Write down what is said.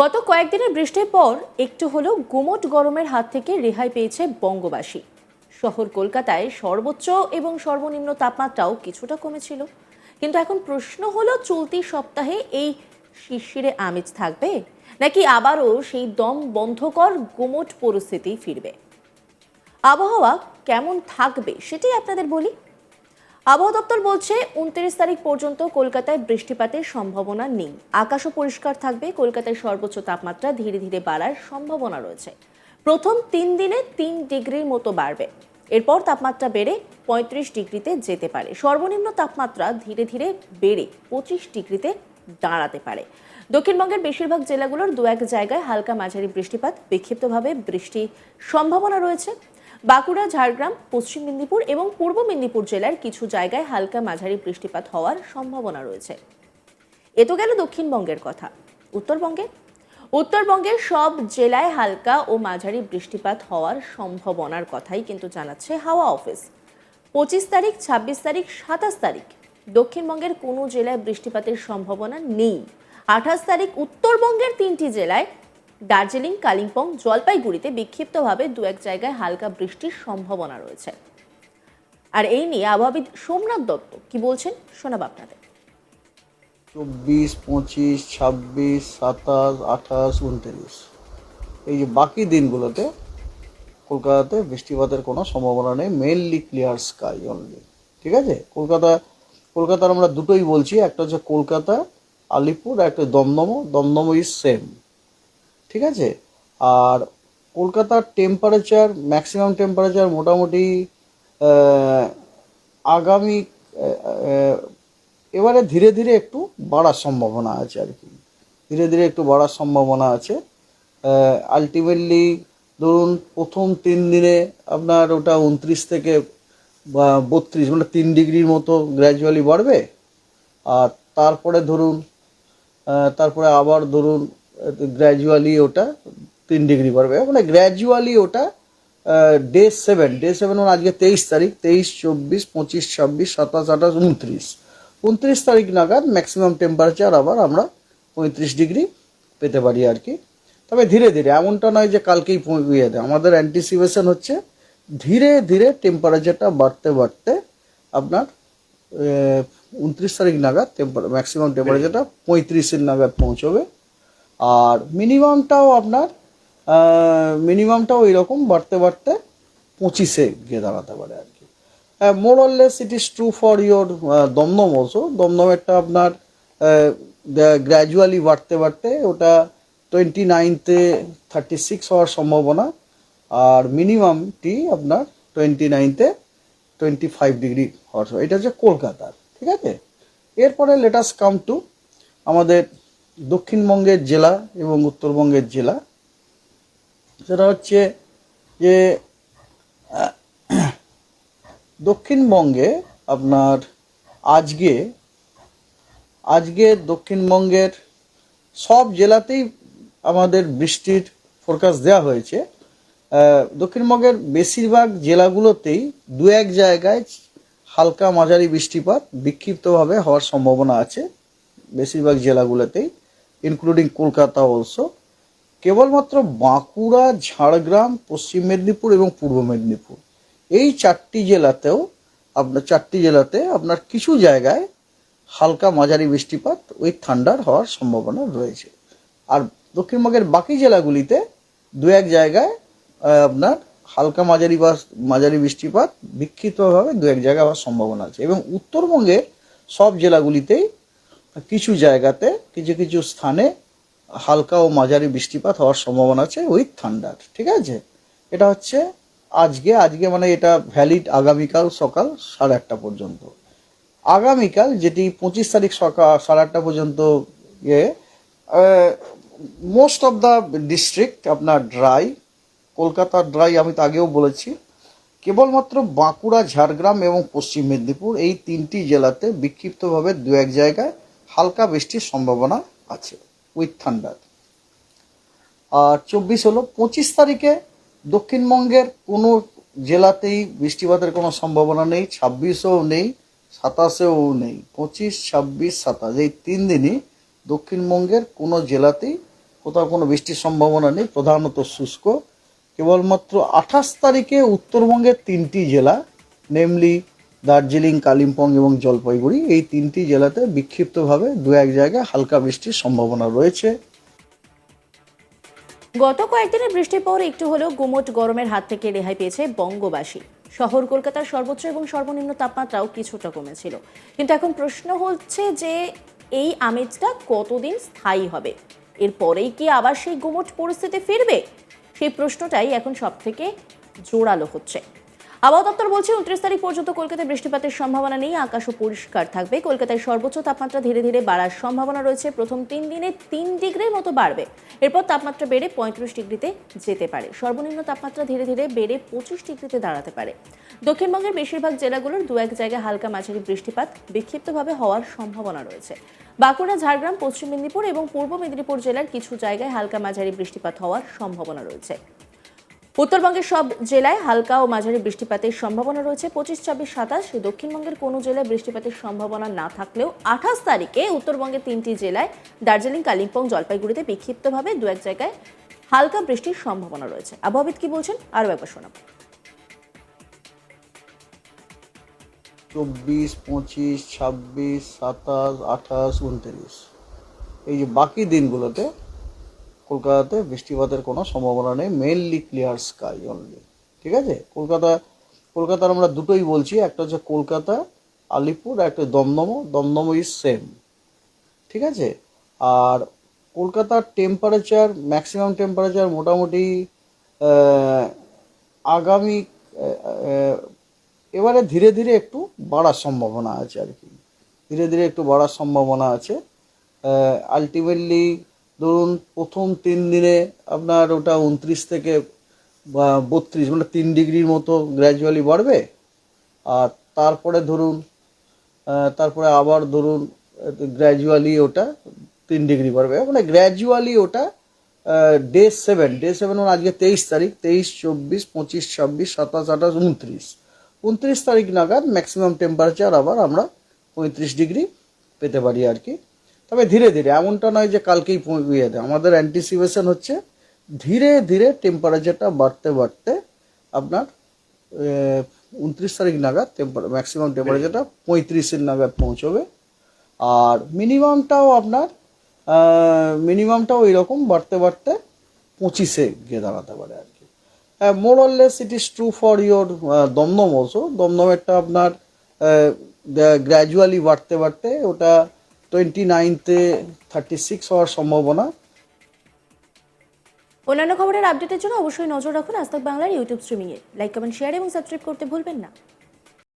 গত কয়েকদিনের বৃষ্টির পর একটু হলেও গুমট গরমের হাত থেকে রেহাই পেয়েছে বঙ্গবাসী। শহর কলকাতায় সর্বোচ্চ এবং সর্বনিম্ন তাপমাত্রাও কিছুটা কমেছিল। কিন্তু এখন প্রশ্ন হলো, চলতি সপ্তাহে এই শিশিরে আমেজ থাকবে? নাকি আবারও সেই দম বন্ধকর গুমট পরিস্থিতি ফিরবে? আবহাওয়া কেমন থাকবে সেটাই আপনাদের বলি। আবহাওয়া দপ্তর বলছে, উনত্রিশ তারিখ পর্যন্ত কলকাতায় বৃষ্টিপাতের সম্ভাবনা নেই। আকাশও পরিষ্কার থাকবে, কলকাতায় সর্বোচ্চ তাপমাত্রা ধীরে ধীরে বাড়ার সম্ভাবনা রয়েছে। প্রথম তিন দিনে তিন ডিগ্রির মতো বাড়বে। এরপর তাপমাত্রা বেড়ে পঁয়ত্রিশ ডিগ্রিতে যেতে পারে। সর্বনিম্ন তাপমাত্রা ধীরে ধীরে বেড়ে পঁচিশ ডিগ্রিতে দাঁড়াতে পারে। দক্ষিণবঙ্গের বেশিরভাগ জেলাগুলোর দু এক জায়গায় হালকা মাঝারি বৃষ্টিপাত। বিক্ষিপ্তভাবে বৃষ্টির সম্ভাবনা রয়েছে। বাঁকুড়া, ঝাড়গ্রাম, পশ্চিম মেদিনীপুর এবং পূর্ব মেদিনীপুর জেলার কিছু জায়গায় হালকা মাঝারি বৃষ্টিপাত হওয়ার সম্ভাবনা রয়েছে। এ তো গেল দক্ষিণবঙ্গের কথা। উত্তরবঙ্গে? উত্তরবঙ্গের সব জেলায় হালকা ও মাঝারি বৃষ্টিপাত হওয়ার সম্ভাবনার কথাই কিন্তু জানাচ্ছে হাওয়া অফিস। পঁচিশ তারিখ, ছাব্বিশ তারিখ, সাতাশ তারিখ, দক্ষিণবঙ্গের কোনো জেলায় বৃষ্টিপাতের সম্ভাবনা নেই। আঠাশ তারিখ, উত্তরবঙ্গের তিনটি জেলায় দার্জিলিং, কালিম্পং, জলপাইগুড়িতে বিক্ষিপ্তভাবে দু এক জায়গায় হালকা বৃষ্টির সম্ভাবনা রয়েছে। আর এই নিয়ে আবহাওয়াবিদ সোমনাথ দত্ত কি বলছেন শোনাব আপনাদের। চব্বিশ, পঁচিশ, ছাব্বিশ, সাতাশ, আঠাশ, উনত্রিশ। এই যে বাকি দিনগুলোতে কলকাতাতে বৃষ্টিপাতের কোনো সম্ভাবনা নেই মেনলি ক্লিয়ার স্কাই অনলি ঠিক আছে? কলকাতা, কলকাতার আমরা দুটোই বলছি। একটা হচ্ছে কলকাতা, আলিপুর একটা দমদম। দমদম ইজ সেম ঠিক আছে? আর কলকাতার টেম্পারেচার ম্যাক্সিমাম টেম্পারেচার মোটামুটি আগামী এবারে ধীরে ধীরে একটু বাড়ার সম্ভাবনা আছে আর কি। ধীরে ধীরে একটু বাড়ার সম্ভাবনা আছে। আলটিমেটলি ধরুন প্রথম তিন দিনে আপনার ওটা উনত্রিশ থেকে বত্রিশ মানে তিন ডিগ্রির মতো গ্র্যাজুয়ালি বাড়বে। আর তারপরে ধরুন তারপরে আবার ধরুন গ্র্যাজুয়ালি ওটা তিন ডিগ্রি বাড়বে মানে গ্র্যাজুয়ালি ওটা ডে সেভেন ডে সেভেন মানে আজকে তেইশ তারিখ, তেইশ, চব্বিশ, পঁচিশ, ছাব্বিশ, সাতাশ, আঠাশ, উনত্রিশ। উনত্রিশ তারিখ নাগাদ ম্যাক্সিমাম টেম্পারেচার আবার আমরা পঁয়ত্রিশ ডিগ্রি পেতে পারি আর কি। তবে ধীরে ধীরে, এমনটা নয় যে কালকেই পৌঁছে দেয়। আমাদের অ্যান্টিসিপেশন হচ্ছে ধীরে ধীরে টেম্পারেচারটা বাড়তে বাড়তে আপনার উনত্রিশ তারিখ নাগাদ টেম্পার ম্যাক্সিমাম টেম্পারেচারটা পঁয়ত্রিশের নাগাদ পৌঁছবে। আর মিনিমামটাও আপনার মিনিমামটাও এরকম বাড়তে বাড়তে পঁচিশে গিয়ে দাঁড়াতে পারে আর কি। More or less it is true for your Dum Dum also দমদমেরটা আপনার গ্র্যাজুয়ালি বাড়তে বাড়তে ওটা টোয়েন্টি নাইনতে থার্টি সিক্স হওয়ার সম্ভাবনা। আর মিনিমামটি আপনার টোয়েন্টি নাইনতে টোয়েন্টি ফাইভ ডিগ্রি হওয়ার। এটা হচ্ছে কলকাতার, ঠিক আছে? এরপরে লেটাস কাম টু আমাদের দক্ষিণবঙ্গের জেলা এবং উত্তরবঙ্গের জেলা। সেটা হচ্ছে যে দক্ষিণবঙ্গে আপনার আজকে আজকে দক্ষিণবঙ্গের সব জেলাতেই আমাদের বৃষ্টির ফোরকাস্ট দেওয়া হয়েছে। দক্ষিণবঙ্গের বেশিরভাগ জেলাগুলোতেই দু এক জায়গায় হালকা মাঝারি বৃষ্টিপাত বিক্ষিপ্তভাবে হওয়ার সম্ভাবনা আছে। বেশিরভাগ জেলাগুলোতেই। ইনক্লুডিং কলকাতা অলসো কেবলমাত্র বাঁকুড়া, ঝাড়গ্রাম, পশ্চিম মেদিনীপুর এবং পূর্ব মেদিনীপুর। এই চারটি জেলাতেও আপনার, চারটি জেলাতে আপনার কিছু জায়গায় হালকা মাঝারি বৃষ্টিপাত, ওই ঠান্ডার হওয়ার সম্ভাবনা রয়েছে। আর দক্ষিণবঙ্গের বাকি জেলাগুলিতে দু এক জায়গায় আপনার হালকা মাঝারি বা মাঝারি বৃষ্টিপাত, বিক্ষিপ্তভাবে দু এক জায়গায় হওয়ার সম্ভাবনা আছে। এবং উত্তরবঙ্গের সব জেলাগুলিতেই কিছু জায়গাতে কিছু কিছু স্থানে হালকা ও মাঝারি বৃষ্টিপাত হওয়ার সম্ভাবনা আছে উইথ ঠান্ডার ঠিক আছে? এটা হচ্ছে আজকে আজকে মানে এটা ভ্যালিড আগামীকাল সকাল সাড়ে আটটা পর্যন্ত। আগামীকাল যেটি পঁচিশ তারিখ সকাল সাড়ে আটটা পর্যন্ত ইয়ে মোস্ট অফ দ্য ডিস্ট্রিক্ট আপনার ড্রাই কলকাতা ড্রাই আমি তো আগেও বলেছি। কেবলমাত্র বাঁকুড়া, ঝাড়গ্রাম এবং পশ্চিম মেদিনীপুর এই তিনটি জেলাতে বিক্ষিপ্তভাবে দু এক জায়গায় হালকা বৃষ্টির সম্ভাবনা আছে উইথ থান্ডার আর চব্বিশ হলো পঁচিশ তারিখে দক্ষিণবঙ্গের কোনো জেলাতেই বৃষ্টিপাতের কোনো সম্ভাবনা নেই, ছাব্বিশেও নেই, সাতাশেও নেই, পঁচিশ, ছাব্বিশ, সাতাশ, এই তিন দিনই দক্ষিণবঙ্গের কোনো জেলাতেই কোথাও কোনো বৃষ্টির সম্ভাবনা নেই, প্রধানত শুষ্ক। কেবলমাত্র আঠাশ তারিখে উত্তরবঙ্গের তিনটি জেলা নেমলি দার্জিলিং, কালিম্পং এবং জলপাইগুড়ি এই তিনটি জেলাতে বিক্ষিপ্তভাবে দু এক জায়গায় হালকা বৃষ্টির সম্ভাবনা রয়েছে। গত কয়েকদিনের বৃষ্টির পর একটু হলেও গুমোট গরমের হাত থেকে রেহাই পেয়েছে বঙ্গবাসী। শহর কলকাতার সর্বোচ্চ এবং সর্বনিম্ন তাপমাত্রাও কিছুটা কমেছিল। কিন্তু এখন প্রশ্ন হচ্ছে যে এই আমেজটা কতদিন স্থায়ী হবে? এরপরেই কি আবার সেই গুমোট পরিস্থিতি ফিরবে? সেই প্রশ্নটাই এখন সব থেকে জোরালো হচ্ছে। আবহাওয়া দপ্তর বলছে, উনত্রিশ তারিখ পর্যন্ত কলকাতায় বৃষ্টিপাতের সম্ভাবনা নেই আকাশও পরিষ্কার থাকবে। কলকাতায় সর্বোচ্চ তাপমাত্রা ধীরে ধীরে বাড়ার সম্ভাবনা রয়েছে। প্রথম তিন দিনে তিন ডিগ্রির মতো বাড়বে। এরপর তাপমাত্রা বেড়ে পঁয়ত্রিশ ডিগ্রিতে যেতে পারে। সর্বনিম্ন তাপমাত্রা ধীরে ধীরে বেড়ে পঁচিশ ডিগ্রিতে দাঁড়াতে পারে। দক্ষিণবঙ্গের বেশিরভাগ জেলাগুলোর দু এক জায়গায় হালকা মাঝারি বৃষ্টিপাত বিক্ষিপ্তভাবে হওয়ার সম্ভাবনা রয়েছে। বাঁকুড়া, ঝাড়গ্রাম, পশ্চিম মেদিনীপুর এবং পূর্ব মেদিনীপুর জেলার কিছু জায়গায় হালকা মাঝারি বৃষ্টিপাত হওয়ার সম্ভাবনা রয়েছে। উত্তরবঙ্গের সব জেলায় হালকা ও মাঝারি বৃষ্টিপাতের সম্ভাবনা রয়েছে। পঁচিশ, ছাব্বিশ, সাতাশ। দক্ষিণবঙ্গের কোনো জেলায় বৃষ্টিপাতের সম্ভাবনা না থাকলেও আঠাশ তারিখে উত্তরবঙ্গের তিনটি জেলায় দার্জিলিং, কালিম্পং, জলপাইগুড়িতে বিক্ষিপ্তভাবে দু এক জায়গায় হালকা বৃষ্টির সম্ভাবনা রয়েছে। আবহাওয়াবিদ কি বলছেন? আরও একবার শোনাবো। চব্বিশ, পঁচিশ, ছাব্বিশ, সাতাশ, আঠাশ, উনত্রিশ। এই যে বাকি দিনগুলোতে কলকাতাতে বৃষ্টিপাতের কোনো সম্ভাবনা নেই মেনলি ক্লিয়ার স্কাই অনলি ঠিক আছে? কলকাতা, কলকাতার আমরা দুটোই বলছি, একটা হচ্ছে কলকাতা, আলিপুর একটা দমদম দমদম ইজ সেম ঠিক আছে? আর কলকাতার টেম্পারেচার ম্যাক্সিমাম টেম্পারেচার মোটামুটি আগামী এবারে ধীরে ধীরে একটু বাড়ার সম্ভাবনা আছে আর কি। ধীরে ধীরে একটু বাড়ার সম্ভাবনা আছে। আলটিমেটলি ধরুন, প্রথম তিন দিনে আপনার ওটা উনত্রিশ থেকে বত্রিশ মানে তিন ডিগ্রির মতো গ্র্যাজুয়ালি বাড়বে। আর তারপরে ধরুন তারপরে আবার ধরুন গ্র্যাজুয়ালি ওটা তিন ডিগ্রি বাড়বে। মানে গ্র্যাজুয়ালি ওটা ডে সেভেন ডে সেভেন মানে আজকে তেইশ তারিখ, তেইশ, চব্বিশ, পঁচিশ, ছাব্বিশ, সাতাশ, আঠাশ, উনত্রিশ। উনত্রিশ তারিখ নাগাদ ম্যাক্সিমাম টেম্পারেচার আবার আমরা পঁয়ত্রিশ ডিগ্রি পেতে পারি আর কি। তবে ধীরে ধীরে, এমনটা নয় যে কালকেই দেয় আমাদের অ্যান্টিসিপেশন হচ্ছে ধীরে ধীরে টেম্পারেচারটা বাড়তে বাড়তে আপনার উনত্রিশ তারিখ নাগাদ টেম্পারে ম্যাক্সিমাম টেম্পারেচারটা পঁয়ত্রিশের নাগাদ পৌঁছবে। আর মিনিমামটাও আপনার মিনিমামটাও এরকম বাড়তে বাড়তে পঁচিশে গিয়ে দাঁড়াতে পারে আর কি। More or less it is true for your Dum Dum also দমদমেরটা আপনার গ্র্যাজুয়ালি বাড়তে বাড়তে ওটা টোয়েন্টি নাইনতে থার্টি সিক্স হওয়ার সম্ভাবনা। অন্যান্য খবরের আপডেটের জন্য অবশ্যই নজর রাখুন আজ বাংলার ইউটিউব স্ট্রিমিংয়ে লাইক কমেন্ট শেয়ার এবং সাবস্ক্রাইব করতে ভুলবেন না।